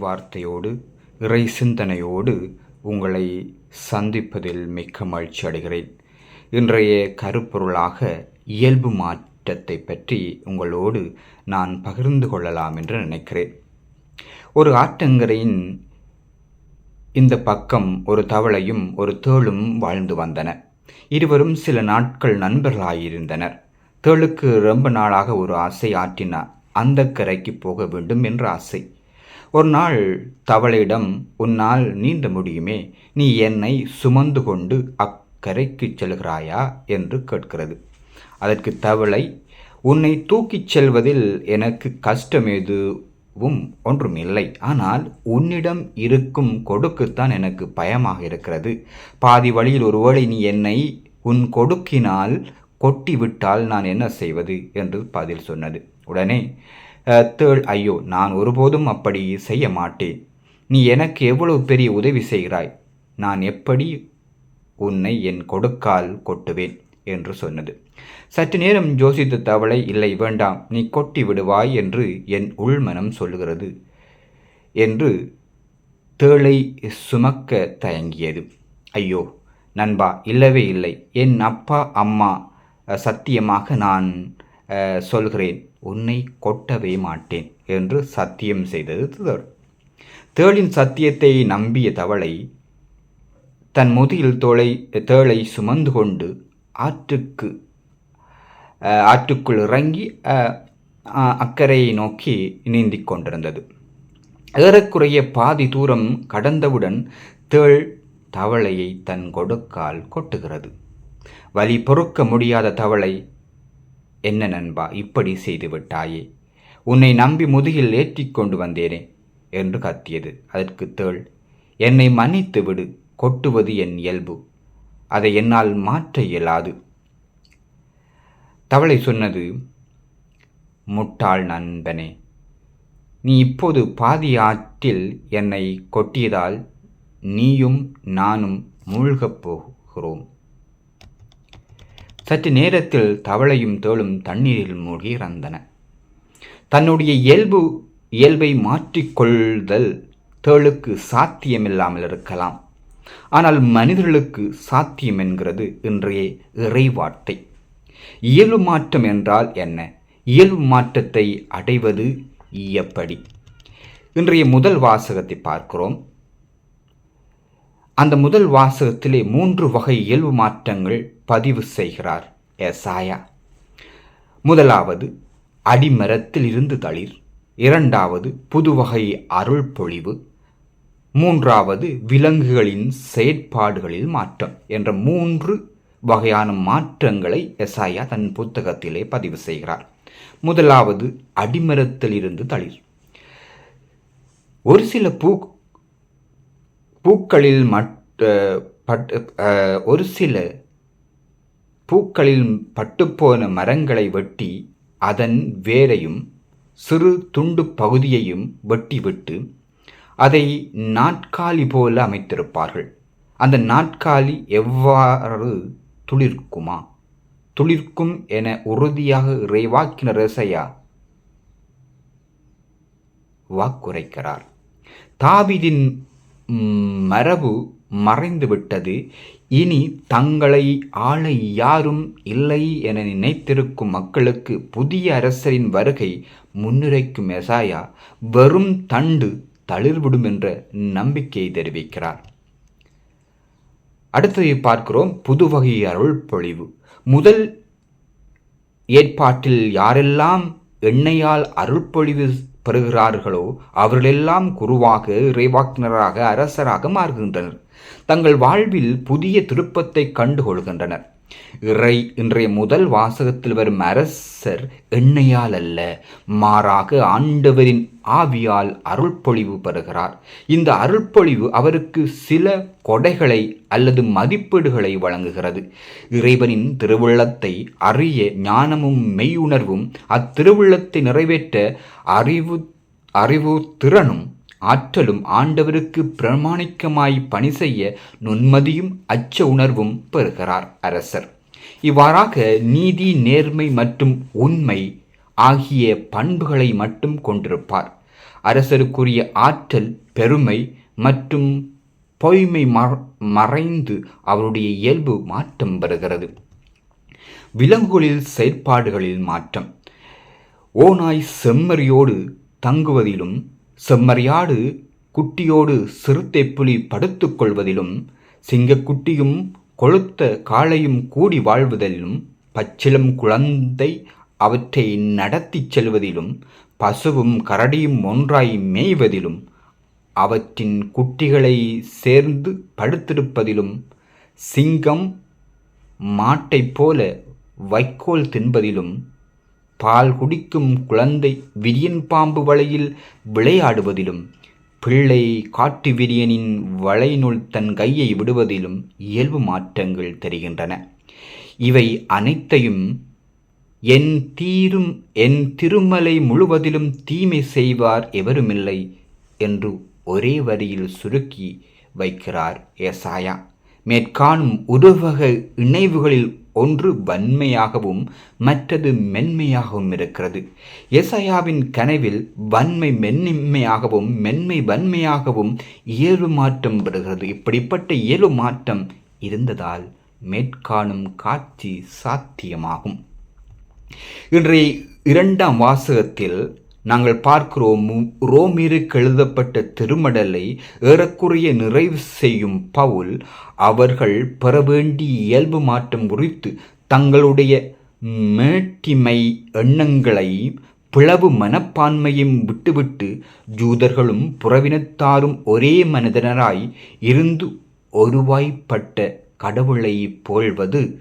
வார்த்தையோடு இறை சிந்தனையோடு உங்களை சந்திப்பதில் மிக்க மகிழ்ச்சி அடைகிறேன். இன்றைய கருப்பொருளாக இயல்பு மாற்றத்தை பற்றி உங்களோடு நான் பகிர்ந்து கொள்ளலாம் என்று நினைக்கிறேன். ஒரு ஆற்றங்கரையின் இந்த பக்கம் ஒரு தவளையும் ஒரு தேளும் வாழ்ந்து வந்தன. இருவரும் சில நாட்கள் நண்பர்களாயிருந்தனர். தேளுக்கு ரொம்ப நாளாக ஒரு ஆசை ஆற்றினார் அந்த கரைக்கு போக வேண்டும் என்ற ஆசை. ஒரு நாள் தவளையிடம் உன்னால் நீந்த முடியுமே நீ என்னை சுமந்து கொண்டு அக்கரைக்கு செல்கிறாயா? என்று கேட்கிறது. அதற்கு தவளை உன்னை தூக்கிச் செல்வதில் எனக்கு கஷ்டம் எதுவும் ஒன்றும் இல்லை. ஆனால் உன்னிடம் இருக்கும் கொடுக்குத்தான் எனக்கு பயமாக இருக்கிறது. பாதி வழியில் ஒருவேளை நீ என்னை உன் கொடுக்கினால் கொட்டிவிட்டால் நான் என்ன செய்வது? என்று பதில் சொன்னது. உடனே தேள் ஐயோ நான் ஒருபோதும் அப்படி செய்ய மாட்டேன். நீ எனக்கு எவ்வளவு பெரிய உதவி செய்கிறாய்? நான் எப்படி உன்னை என் கொடுக்கால் கொட்டுவேன்? என்று சொன்னது. சற்று நேரம் யோசித்த தவளை இல்லை வேண்டாம் நீ கொட்டி விடுவாய் என்று என் உள்மனம் சொல்லுகிறது என்று தேளை சுமக்க தயங்கியது. ஐயோ நண்பா இல்லவே இல்லை. என் அப்பா அம்மா சத்தியமாக நான் சொல்கிறேன். உன்னை கொட்டவே மாட்டேன் என்று சத்தியம் செய்தது தேள் தேளின் சத்தியத்தை நம்பிய தவளை தன் முதுகில் தோளை தேளை சுமந்து கொண்டு ஆற்றுக்கு அஹ், ஆற்றுக்குள் இறங்கி அஹ், அஹ், அக்கரையை நோக்கி நீந்தி கொண்டிருந்தது. ஏறக்குறைய பாதி தூரம் கடந்தவுடன் தேள் தவளையை தன் கொடுக்கால் கொட்டுகிறது. வலி பொறுக்க முடியாத தவளை என்ன நண்பா இப்படி செய்து விட்டாயே? உன்னை நம்பி முதுகில் ஏற்றி கொண்டு வந்தேனே? என்று கத்தியது. அதற்கு தேள் என்னை மன்னித்து விடு. கொட்டுவது என் இயல்பு. அதை என்னால் மாற்ற இயலாது. தவளை சொன்னது முட்டாள் நண்பனே நீ இப்போது பாதி ஆற்றில் என்னை கொட்டியதால் நீயும் நானும் மூழ்கப் போகிறோம். சற்று நேரத்தில் தவளையும் தோளும் தண்ணீரில் மூழ்கி இறந்தன. தன்னுடைய இயல்பு இயல்பை மாற்றிக்கொள்தல் தேளுக்கு சாத்தியமில்லாமல் இருக்கலாம். ஆனால் மனிதர்களுக்கு சாத்தியம் என்கிறது இன்றைய இறைவார்த்தை. இயல்பு மாற்றம் என்றால் என்ன? இயல்பு மாற்றத்தை அடைவது எப்படி? இன்றைய முதல் வாசகத்தை பார்க்கிறோம். அந்த முதல் வாசகத்திலே மூன்று வகை இயல்பு மாற்றங்கள் பதிவு செய்கிறார் எசாயா முதலாவது அடிமரத்தில் இருந்து தளிர். இரண்டாவது புதுவகை அருள் பொழிவு. மூன்றாவது விலங்குகளின் செயற்பாடுகளில் மாற்றம் என்ற மூன்று வகையான மாற்றங்களை எசாயா தன் புத்தகத்திலே பதிவு செய்கிறார். முதலாவது அடிமரத்தில் இருந்து தளிர். ஒரு சில பூ பூக்களில் மட் ஒரு சில பூக்களில் பட்டுப்போன மரங்களை வெட்டி அதன் வேரையும் சிறு துண்டு பகுதியையும் வெட்டிவிட்டு அதை நாட்காலி போல அமைத்திருப்பார்கள். அந்த நாட்காலி எவ்வாறு துளிர்க்குமா? துளிர்க்கும் என உறுதியாக இறைவாக்கின ரசையா வாக்குரைக்கிறார். தாவிதின் மரபு மறைந்துவிட்டது இனி தங்களை ஆளை யாரும் இல்லை என நினைத்திருக்கும் மக்களுக்கு புதிய அரசரின் வருகை முன்னுரைக்கும் எசாயா வெறும் தண்டு தளிர்விடும் என்ற நம்பிக்கையை தெரிவிக்கிறார். அடுத்ததை பார்க்கிறோம் புதுவகை அருள் பொழிவு. முதல் ஏற்பாட்டில் யாரெல்லாம் எண்ணெயால் அருள்பொழிவு பெறுகிறார்களோ அவர்களெல்லாம் குருவாக இறைவாக்கினராக அரசராக மாறுகின்றனர். தங்கள் வாழ்வில் புதிய திருப்பத்தை கண்டுகொள்கின்றனர். இறை இன்றைய முதல் வாசகத்தில் வரும் அரசர் எண்ணெயால் அல்ல மாறாக ஆண்டவரின் ஆவியால் அருள்பொழிவு பெறுகிறார். இந்த அருள்பொழிவு அவருக்கு சில கொடைகளை அல்லது மதிப்பீடுகளை வழங்குகிறது. இறைவனின் திருவுள்ளத்தை அறிய ஞானமும் மெய்யுணர்வும் அத்திருவுள்ளத்தை நிறைவேற்ற அறிவு அறிவு திறனும் ஆற்றலும் ஆண்டவருக்கு பிரமாணிக்கமாய் பணி செய்ய நுண்மதியும் அச்ச உணர்வும் பெறுகிறார் அரசர். இவ்வாறாக நீதி நேர்மை மற்றும் உண்மை ஆகிய பண்புகளை மட்டும் கொண்டிருப்பார். அரசருக்குரிய ஆற்றல் பெருமை மற்றும் பொய்மை மறைந்து அவருடைய இயல்பு மாற்றம் பெறுகிறது. விலங்குகளில் செயற்பாடுகளில் மாற்றம். ஓநாய் செம்மறியோடு தங்குவதிலும் செம்மறியாடு குட்டியோடு சிறுத்தை புலி படுத்துக்கொள்வதிலும் சிங்கக்குட்டியும் கொளுத்த காளையும் கூடி வாழ்வதிலும் பச்சிலம் குழந்தை அவற்றை நடத்திச் செல்வதிலும் பசுவும் கரடியும் ஒன்றாய் மேய்வதிலும் அவற்றின் குட்டிகளை சேர்ந்து படுத்திருப்பதிலும் சிங்கம் மாட்டைப் போல வைக்கோல் தின்பதிலும் பால் குடிக்கும் குழந்தை விரியன் பாம்பு வலையில் விளையாடுவதிலும் பிள்ளை காட்டு விரியனின் வளைனுள் தன் கையை விடுவதிலும் இயல்பு மாற்றங்கள் தெரிகின்றன. இவை அனைத்தையும் என் தீரும் என் திருமலை முழுவதிலும் தீமை செய்வார் எவருமில்லை என்று ஒரே வரியில் சுருக்கி வைக்கிறார் ஏசாயா. மேற்காணும் உருவக இணைவுகளில் ஒன்று வன்மையாகவும் மற்றது மென்மையாகவும் இருக்கிறது. எசையாவின் கனவில் வன்மை மென்மையாகவும் மென்மை வன்மையாகவும் இயல்பு மாற்றம் பெறுகிறது இப்படிப்பட்ட இயல்பு மாற்றம் இருந்ததால் மேற்காணும் காட்சி சாத்தியமாகும். இன்றைய இரண்டாம் வாசகத்தில் நாங்கள் பார்க்கிறோம் ரோமிற்கு எழுதப்பட்ட திருமடலை ஏறக்குறைய நிறைவு செய்யும் பவுல் அவர்கள் பெற வேண்டிய இயல்பு மாற்றம் குறித்து தங்களுடைய மேட்டிமை எண்ணங்களை பிளவு மனப்பான்மையும் விட்டுவிட்டு ஜூதர்களும் புறவினத்தாரும் ஒரே மனிதனராய் இருந்து ஒருவாய்ப்பட்ட கடவுளை போல்வது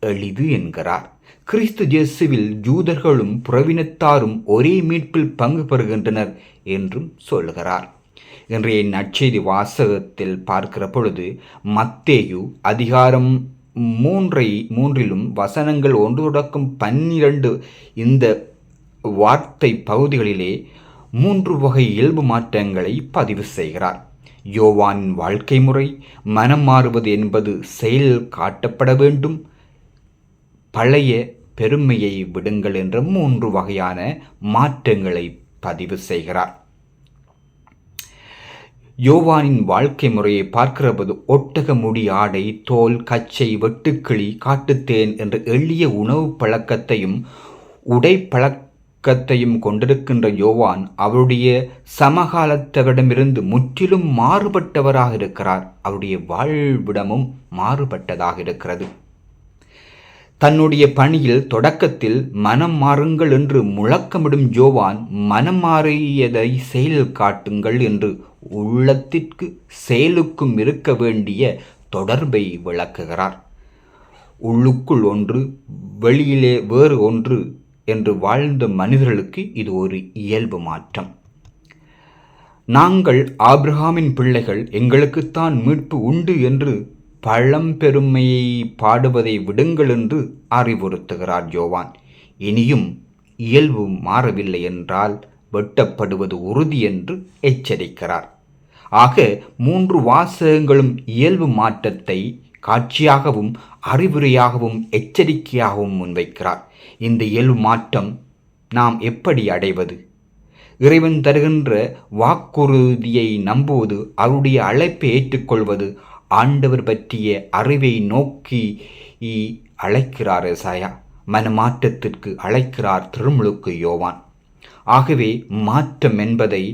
எளிது என்கிறார். கிறிஸ்து ஜேசுவில் ஜூதர்களும் புறவினத்தாரும் ஒரே மீட்பில் பங்கு பெறுகின்றனர் என்றும் சொல்கிறார் இன்றைய நற்செய்தி வாசகத்தில் பார்க்கிற பொழுது மத்தேயு அதிகாரம் மூன்றை மூன்றிலும் வசனங்கள் ஒன்று தொடக்கம் பன்னிரண்டு இந்த வார்த்தை பகுதிகளிலே மூன்று வகை இயல்பு மாற்றங்களை பதிவு செய்கிறார். யோவான் வாழ்க்கை முறை மனம் மாறுவது என்பது செயல் காட்டப்பட வேண்டும். பழைய பெருமையை விடுங்கள் என்ற மூன்று வகையான மாற்றங்களை பதிவு செய்கிறார். யோவானின் வாழ்க்கை முறையை பார்க்கிறபோது ஒட்டக முடி ஆடை தோல் கச்சை வெட்டுக்கிளி காட்டுத்தேன் என்ற எளிய உணவு பழக்கத்தையும் உடை பழக்கத்தையும் கொண்டிருக்கின்ற யோவான் அவருடைய சமகாலத்தவரிடமிருந்து முற்றிலும் மாறுபட்டவராக இருக்கிறார். அவருடைய வாழ்விடமும் மாறுபட்டதாக இருக்கிறது. தன்னுடைய பணியில் தொடக்கத்தில் மனம் மாறுங்கள் என்று முழக்கமிடும் ஜோவான் மனம் மாறியதை செயலில் காட்டுங்கள் என்று உள்ளத்திற்கு செயலுக்கும் இருக்க வேண்டிய தொடர்பை விளக்குகிறார். உள்ளுக்குள் ஒன்று வெளியிலே வேறு ஒன்று என்று வாழ்ந்த மனிதர்களுக்கு இது ஒரு இயல்பு மாற்றம். நாங்கள் ஆப்ரஹாமின் பிள்ளைகள் எங்களுக்குத்தான் மீட்பு உண்டு என்று பழம்பெருமையை பாடுவதை விடுங்கள் என்று அறிவுறுத்துகிறார் ஜோவான் இனியும் இயல்பு மாறவில்லை என்றால் வெட்டப்படுவது உறுதி என்று எச்சரிக்கிறார். ஆக மூன்று வாசகங்களும் இயல்பு மாற்றத்தை காட்சியாகவும் அறிவுரையாகவும் எச்சரிக்கையாகவும் முன்வைக்கிறார். இந்த இயல்பு மாற்றம் நாம் எப்படி அடைவது? இறைவன் தருகின்ற வாக்குறுதியை நம்புவது அவருடைய அழைப்பை ஏற்றுக்கொள்வது ஆண்டவர் பற்றிய அறிவை நோக்கி அழைக்கிறார் சாயா மனமாற்றத்திற்கு அழைக்கிறார் திருமுழுக்கு யோவான். ஆகவே மாற்றம் என்பதை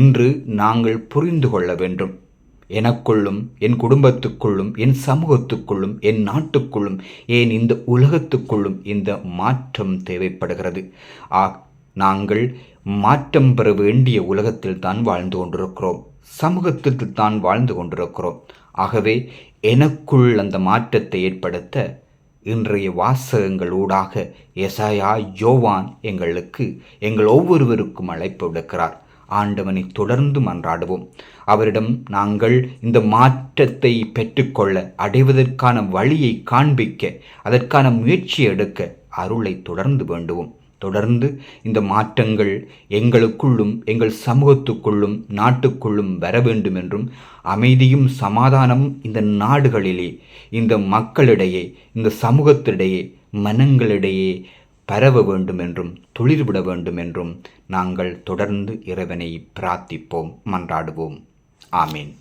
இன்று நாங்கள் புரிந்து கொள்ள வேண்டும். எனக்குள்ளும் என் குடும்பத்துக்குள்ளும் என் சமூகத்துக்குள்ளும் என் நாட்டுக்குள்ளும் ஏன் இந்த உலகத்துக்குள்ளும் இந்த மாற்றம் தேவைப்படுகிறது? ஆ நாங்கள் மாற்றம் பெற வேண்டிய உலகத்தில் தான் வாழ்ந்து கொண்டிருக்கிறோம். சமூகத்தில் தான் வாழ்ந்து கொண்டிருக்கிறோம். ஆகவே எனக்குள் அந்த மாற்றத்தை ஏற்படுத்த இன்றைய வாசகங்களூடாக எசாயா யோவான் எங்களுக்கு எங்கள் ஒவ்வொருவருக்கும் அழைப்பு விடுக்கிறார். ஆண்டவனை தொடர்ந்து மன்றாடுவோம். அவரிடம் நாங்கள் இந்த மாற்றத்தை பெற்றுக்கொள்ள அடைவதற்கான வழியை காண்பிக்க அதற்கான முயற்சி எடுக்க அருளை தொடர்ந்து வேண்டுவோம். தொடர்ந்து இந்த மாற்றங்கள் எங்களுக்குள்ளும் எங்கள் சமூகத்துக்குள்ளும் நாட்டுக்குள்ளும் வர வேண்டும் என்றும் அமைதியும் சமாதானமும் இந்த நாடுகளிலே இந்த மக்களிடையே இந்த சமூகத்திடையே மனங்களிடையே பரவ வேண்டும் என்றும் துளிர்விட வேண்டும் என்றும் நாங்கள் தொடர்ந்து இறைவனை பிரார்த்திப்போம் மன்றாடுவோம். ஆமீன்.